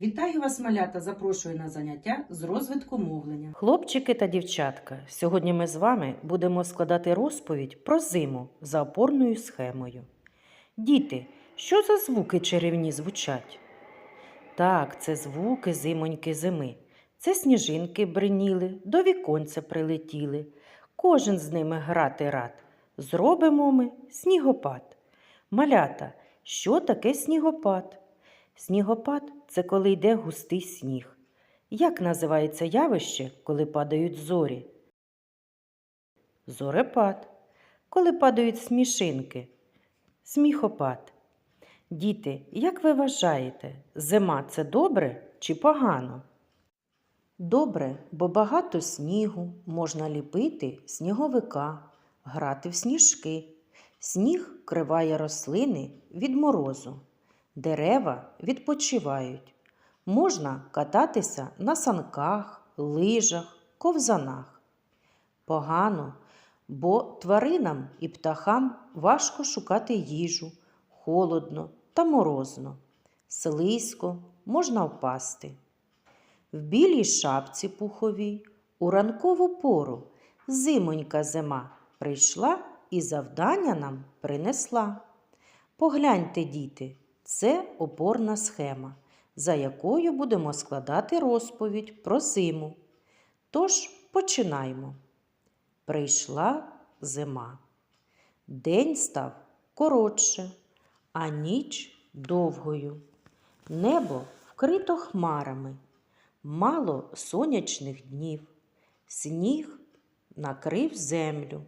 Вітаю вас, малята! Запрошую на заняття з розвитку мовлення. Хлопчики та дівчатка, сьогодні ми з вами будемо складати розповідь про зиму за опорною схемою. Діти, що за звуки чарівні звучать? Так, це звуки зимоньки зими. Це сніжинки бриніли, до віконця прилетіли. Кожен з ними грати рад. Зробимо ми снігопад. Малята, що таке снігопад? Снігопад це коли йде густий сніг. Як називається явище, коли падають зорі? Зорепад. Коли падають смішинки? Сміхопад. Діти, як ви вважаєте, зима це добре чи погано? Добре, бо багато снігу, можна ліпити сніговика, грати в сніжки. Сніг криває рослини від морозу. Дерева відпочивають. Можна кататися на санках, лижах, ковзанах. Погано, бо тваринам і птахам важко шукати їжу, холодно та морозно. Слизько можна впасти. В білій шапці пуховій у ранкову пору зимонька зима прийшла і завдання нам принесла. Погляньте, діти, це опорна схема, за якою будемо складати розповідь про зиму. Тож починаємо. Прийшла зима. День став коротше, а ніч довгою. Небо вкрито хмарами, мало сонячних днів. Сніг накрив землю.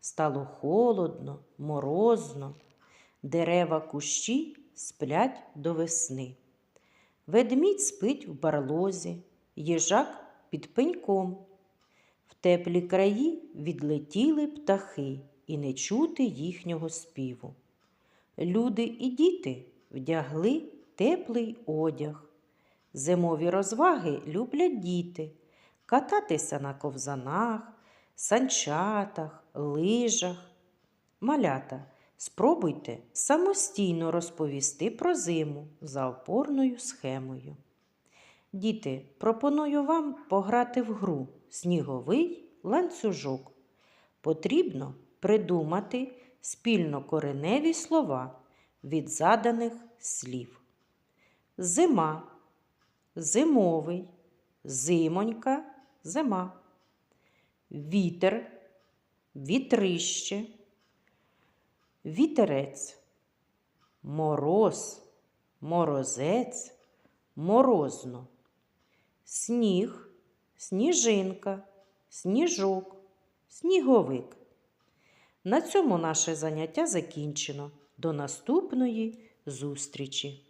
Стало холодно, морозно. Дерева кущі сплять до весни. Ведмідь спить в барлозі, їжак під пеньком. В теплі краї відлетіли птахи, і не чути їхнього співу. Люди і діти вдягли теплий одяг. Зимові розваги люблять діти кататися на ковзанах, санчатах, лижах. Малята, спробуйте самостійно розповісти про зиму за опорною схемою. Діти, пропоную вам пограти в гру Сніговий ланцюжок. Потрібно придумати спільнокореневі слова від заданих слів. Зима, зимовий, зимонька, зима. Вітер, вітрище, вітерець, мороз, морозець, морозно, сніг, сніжинка, сніжок, сніговик. На цьому наше заняття закінчено. До наступної зустрічі!